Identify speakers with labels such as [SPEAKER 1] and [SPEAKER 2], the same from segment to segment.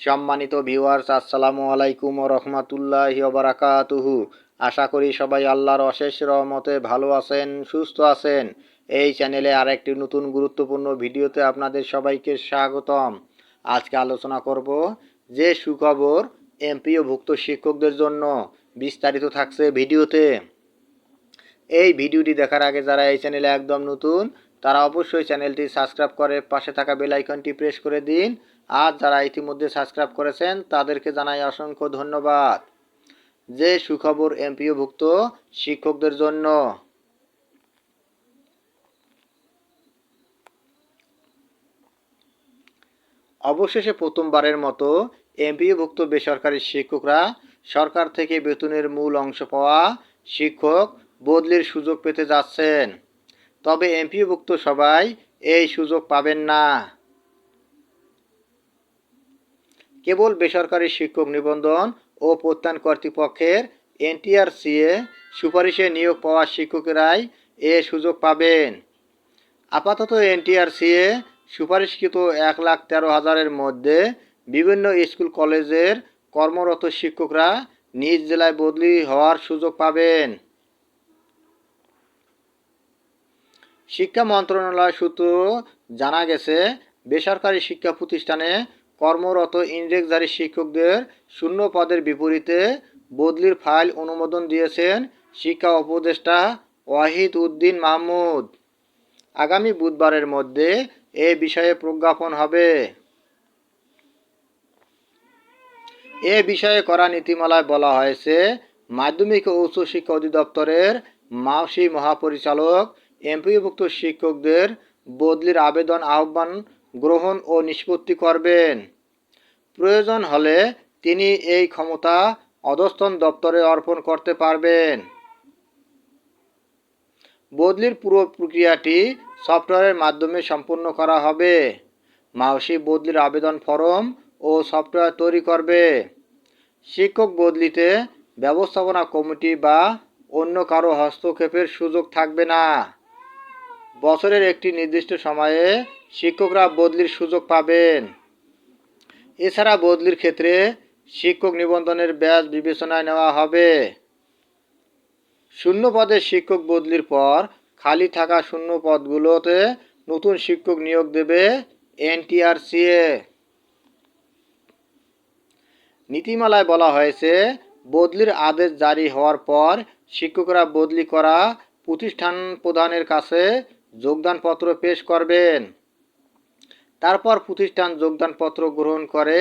[SPEAKER 1] সম্মানিত ভিউয়ার্স আসসালামু আলাইকুম ও রহমতুল্লাহ বারাকাতুহু। আশা করি সবাই আল্লাহর অশেষ রহমতে ভালো আছেন, সুস্থ আছেন। এই চ্যানেলে আরেকটি নতুন গুরুত্বপূর্ণ ভিডিওতে আপনাদের সবাইকে স্বাগতম। আজকে আলোচনা করব যে সুখবর এমপিওভুক্ত শিক্ষকদের জন্য বিস্তারিত থাকছে ভিডিওতে। এই ভিডিওটি দেখার আগে যারা এই চ্যানেলে একদম নতুন তারা অবশ্যই চ্যানেলটি সাবস্ক্রাইব করে পাশে থাকা বেল আইকনটি প্রেস করে দিন। আর যারা ইতিমধ্যে সাবস্ক্রাইব করেছেন, তাদেরকে জানাই অসংখ্য ধন্যবাদ। যে সুখবর এমপিওভুক্ত, শিক্ষকদের জন্য। অবশেষে প্রথমবারের মতো এমপিওভুক্ত বেসরকারি শিক্ষকরা সরকার থেকে বেতনের মূল অংশ পাওয়া শিক্ষক বদলির সুযোগ পেতে যাচ্ছেন। তবে এমপিভুক্ত সবাই এই সুযোগ পাবেন না। কেবল বেসরকারি শিক্ষক নিবন্ধন ও প্রত্যান কর্তৃপক্ষের এনটিআরসিএ সুপারিশে নিয়োগ পাওয়া শিক্ষকেরাই এ সুযোগ পাবেন। আপাতত এনটিআরসিএ সুপারিশকৃত এক লাখ তেরো হাজারের মধ্যে বিভিন্ন স্কুল কলেজের কর্মরত শিক্ষকরা নিজ জেলায় বদলি হওয়ার সুযোগ পাবেন। শিক্ষা মন্ত্রণালয় সূত্র জানা গেছে, বেসরকারি শিক্ষা প্রতিষ্ঠানে কর্মরত ইনডেক্সধারী শিক্ষকদের শূন্য পদের বিপরীতে বদলির ফাইল অনুমোদন দিয়েছেন শিক্ষা উপদেষ্টা ওয়াহিদ উদ্দিন মাহমুদ। আগামী বুধবারের মধ্যে এ বিষয়ে প্রজ্ঞাপন হবে। এ বিষয়ে করা নীতিমালায় বলা হয়েছে, মাধ্যমিক ও উচ্চ শিক্ষা অধিদপ্তরের মাওসি মহাপরিচালক এমপিভুক্ত শিক্ষকদের বদলির আবেদন আহ্বান গ্রহণ ও নিষ্পত্তি করবেন। প্রয়োজন হলে তিনি এই ক্ষমতা অধস্তন দপ্তরে অর্পণ করতে পারবেন। বদলির পুরো প্রক্রিয়াটি সফটওয়্যারের মাধ্যমে সম্পূর্ণ করা হবে। মাওসি বদলির আবেদন ফরম ও সফটওয়্যার তৈরি করবে। শিক্ষক বদলিতে ব্যবস্থাপনা কমিটি বা অন্য কারও হস্তক্ষেপের সুযোগ থাকবে না। বছরের একটি নির্দিষ্ট সময়ে শিক্ষকরা বদলির সুযোগ পাবেন। এছাড়া বদলির ক্ষেত্রে শিক্ষক নিবন্ধনের ব্যাস বিবেচনায় নেওয়া হবে। শূন্য পদে শিক্ষক বদলির পর খালি থাকা শূন্য পদগুলোতে নতুন শিক্ষক নিয়োগ দেবে এনটিআরসিএ। নীতিমালায় বলা হয়েছে, বদলির আদেশ জারি হওয়ার পর শিক্ষকরা বদলি করা প্রতিষ্ঠান প্রধানের কাছে যোগদানপত্র পেশ করবেন। তারপর প্রতিষ্ঠান যোগদানপত্র গ্রহণ করে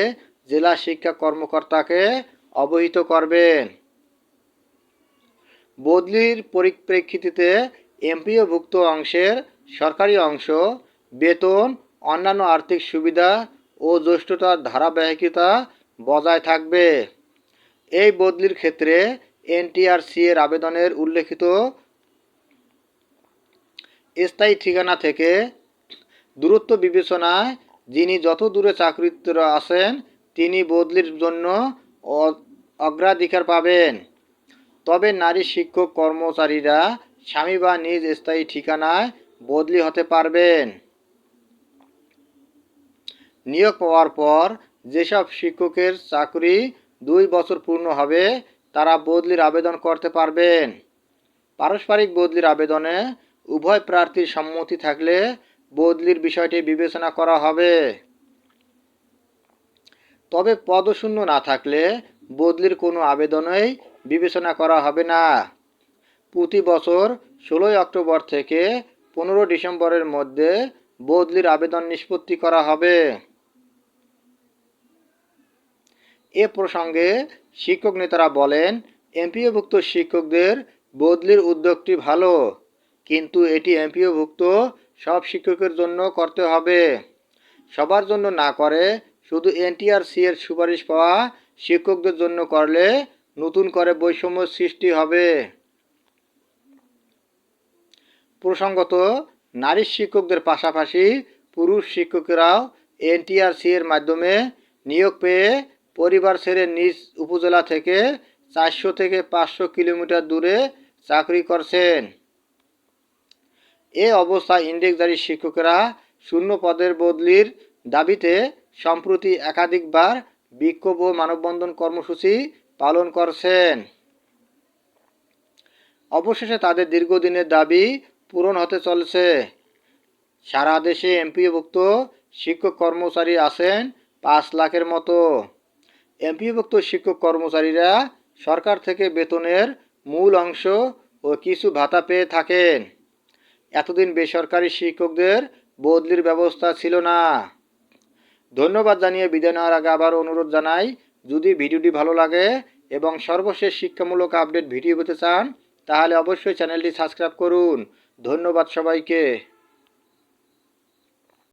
[SPEAKER 1] জেলা শিক্ষা কর্মকর্তাকে অবহিত করবেন। বদলির পরিপ্রেক্ষিতে এমপিওভুক্ত অংশের সরকারি অংশ, বেতন, অন্যান্য আর্থিক সুবিধা ও জ্যেষ্ঠতার ধারাবাহিকতা বজায় থাকবে। এই বদলির ক্ষেত্রে এনটিআরসি এর আবেদনের উল্লেখিত স্থায়ী ঠিকানা থেকে দূরত্ব বিবেচনায় যিনি যত দূরে চাকরিত আছেন, তিনি বদলির জন্য অগ্রাধিকার পাবেন। তবে নারী শিক্ষক কর্মচারীরা স্বামী বা নিজ স্থায়ী ঠিকানায় বদলি হতে পারবেন। নিয়োগ পাওয়ার পর যেসব শিক্ষকের চাকরি দুই বছর পূর্ণ হবে, তারা বদলির আবেদন করতে পারবেন। পারস্পরিক বদলির আবেদনে উভয় প্রার্থীর সম্মতি থাকলে বদলির বিষয়টি বিবেচনা করা হবে। তবে পদশূন্য না থাকলে বদলির কোনো আবেদনই বিবেচনা করা হবে না। প্রতি বছর ষোলোই অক্টোবর থেকে পনেরো ডিসেম্বরের মধ্যে বদলির আবেদন নিষ্পত্তি করা হবে। এ প্রসঙ্গে শিক্ষক নেতারা বলেন, এমপিওভুক্ত শিক্ষকদের বদলির উদ্যোগটি ভালো। কিন্তু এটি এমপিওভুক্ত সব শিক্ষকের জন্য করতে হবে। সবার জন্য না করে, শুধু এনটিআরসি এর সুপারিশ পাওয়া শিক্ষকদের জন্য করলে নতুন করে বৈষম্য সৃষ্টি হবে। প্রসঙ্গত, নারী শিক্ষকদের পাশাপাশি পুরুষ শিক্ষকেরাও এনটিআরসি এর মাধ্যমে নিয়োগ পেয়ে পরিবার ছেড়ে নিজ উপজেলা থেকে চারশো থেকে পাঁচশো কিলোমিটার দূরে চাকরি করছেন। এ অবস্থায় ইন্ডেক্সধারী শিক্ষকেরা শূন্য পদের বদলির দাবিতে সম্প্রতি একাধিকবার বিক্ষোভ ও মানববন্ধন কর্মসূচি পালন করছেন। অবশেষে তাদের দীর্ঘদিনের দাবি পূরণ হতে চলছে। সারা দেশে এমপিভুক্ত শিক্ষক কর্মচারী আছেন পাঁচ লাখের মতো। এমপিভুক্ত শিক্ষক কর্মচারীরা সরকার থেকে বেতনের মূল অংশ ও কিছু ভাতা পেয়ে থাকেন। এতদিন বেসরকারি শিক্ষকদের বদলির ব্যবস্থা ছিল না। ধন্যবাদ জানিয়ে বিদায় নেওয়ার আগে আবার অনুরোধ জানাই, যদি ভিডিওটি ভালো লাগে এবং সর্বশেষ শিক্ষামূলক আপডেট ভিডিও পেতে চান, তাহলে অবশ্যই চ্যানেলটি সাবস্ক্রাইব করুন। ধন্যবাদ সবাইকে।